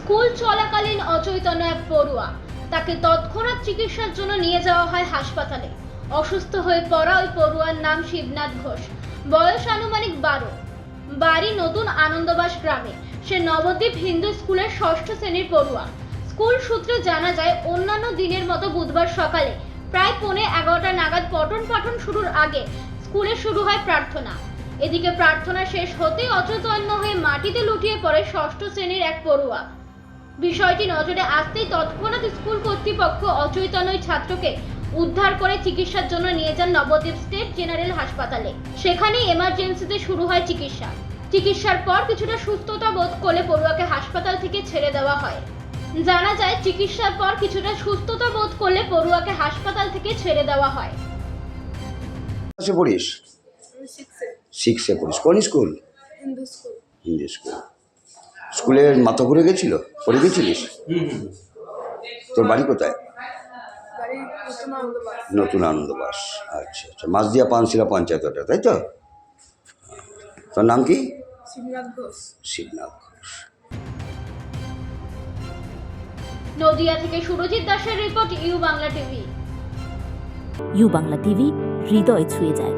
School চলাকালীন অচৈতন্য এক পড়ুয়া। তাকে তৎক্ষণাৎ চিকিৎসার জন্য নিয়ে যাওয়া হয় হাসপাতালে। অসুস্থ হয়ে পড়া ওই পড়ুয়ার নাম শিবনাথ ঘোষ। বয়স আনুমানিক বারো। বাড়ি নতুন আনন্দবাস গ্রামে। সে নবদ্বীপ হিন্দু স্কুলের ষষ্ঠ শ্রেণির পড়ুয়া। স্কুল সূত্রে জানা যায়, অন্যান্য দিনের মতো বুধবার সকালে প্রায় পৌনে এগারোটা নাগাদ পঠন পাঠন শুরুর আগে স্কুলে শুরু হয় প্রার্থনা। এদিকে প্রার্থনা শেষ হতেই অচেতন্য হয়ে মাটিতে লুটিয়ে পড়ে ষষ্ঠ শ্রেণির এক পড়ুয়া। বিষয়টি নজরে আসতেই তৎক্ষণাৎ স্কুল কর্তৃপক্ষ অচৈতন্য ওই ছাত্রকে উদ্ধার করে চিকিৎসার জন্য নিয়ে যান নবদ্বীপ স্টেট জেনারেল হাসপাতালে। সেখানে এমার্জেন্সিতে শুরু হয় চিকিৎসা। চিকিৎসার পর কিছুটা সুস্থতা বোধ করলে পড়ুয়াকে হাসপাতাল থেকে ছেড়ে দেওয়া হয়। জানা যায় চিকিৎসার পর কিছুটা সুস্থতা বোধ করলে পড়ুয়াকে হাসপাতাল থেকে ছেড়ে দেওয়া হয়। ক্লাসে পড়িস? সিক্সে পড়িস। কোন school? Hindu school. Hindi school মাথা ঘুরে গেছিল? পড়ে গেছিলিস? তোর বাড়ি কোথায়? নতুন আনন্দবাস। নতুন আনন্দবাস। আচ্ছা আচ্ছা। মাঝদিয়া পানশিলা পঞ্চায়েত ওটা তাই তো? তোর নাম কি? শিবনাথ ঘোষ। নদিয়া থেকে সুরজিৎ দাসের report U Bangla TV. U Bangla TV হৃদয় ছুঁয়ে যায়।